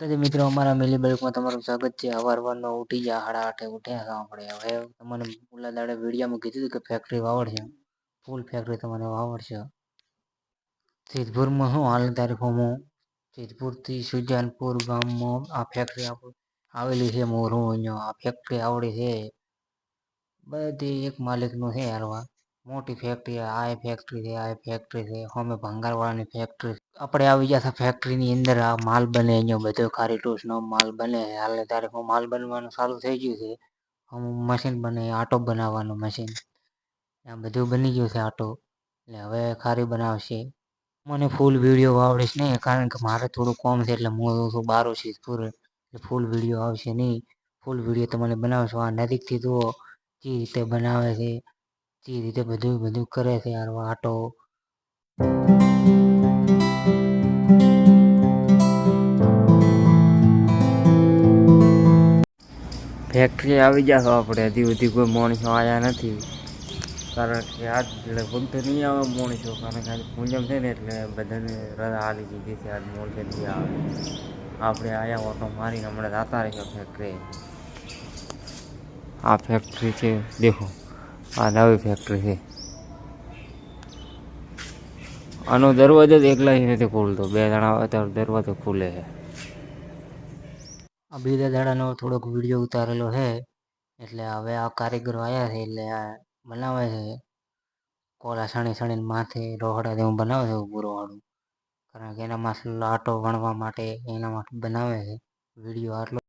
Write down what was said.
તો મિત્રો, અમારા મિલી બલ્કમાં તમારું સ્વાગત છે. અવારવારનો ઉઠી ગયા સાડા આઠે ઉઠ્યા હતા આપણે હવે તમને ઓલા દાડે વિડીયામાં કીધું હતું કે ફેક્ટરી વાવડશે. ફૂલ ફેક્ટરી તમને વાવડશે. સિદ્ધપુરમાં શું હાલ તારીખોમાં સિદ્ધપુરથી સુજાનપુર ગામમાં આ ફેક્ટરી આવેલી છે મોરું. અહીંયા આ ફેક્ટરી આવડી છે. બધી એક માલિકનું છે હાલવા મોટી ફેક્ટરી આ ફેક્ટરી છે, આ ફેક્ટરી છે, અમે ભંગારવાળાની ફેક્ટરી આપણે આવી ગયા હતા ફેક્ટરીની અંદર, આ માલ બને અહીંયા બધો, ખારી ટોસનો માલ બને, હાલની તારીખમાં માલ બનવાનું ચાલુ થઈ ગયું છે. અમુક મશીન બને, આટો બનાવવાનું મશીન આ બધું બની ગયું છે આટો. એટલે હવે ખારી બનાવશે. મને ફૂલ વીડિયો આવડીશ નહીં કારણ કે મારે થોડું કોમ છે એટલે હું છું બારો સિદ્ધપુર એટલે ફૂલ વીડિયો આવશે નહીં. ફૂલ વીડિયો તમને બનાવશો. આ નજીકથી જુઓ, જે રીતે બનાવે છે. જે રીતે બધું બધું કરે છે યાર આટો ફેક્ટરી આવી જશો આપણે. હજી સુધી કોઈ માણસો આવ્યા નથી. કારણ કે આજ લગભગ તો નહીં આવે માણસો. કારણ કે આજે પૂજમ છે ને એટલે બધાને રજા હાલી દીધી છે. આજ મોડે નહીં આવે. આપણે આવ્યા ઓટો મારીને હમણાં જતા રહીશું ફેક્ટરી આ ફેક્ટરી છે, દેખો. આ નવી ફેક્ટરી છે. આનો દરવાજો જ એકલા નથી ખુલતો. બે જણા અત્યારે દરવાજો ખુલે છે. આ બીજા દાડાનો થોડોક વીડિયો ઉતારેલો છે. એટલે હવે આ કારીગરો આવ્યા છે એટલે આ બનાવે છે. કોલા સણી સણીને માથે રોહડા જેવું બનાવે છે પૂરોવાળું કારણ કે એનામાં લાટો વણવા માટે એના માટે બનાવે છે. વીડિયો આટલો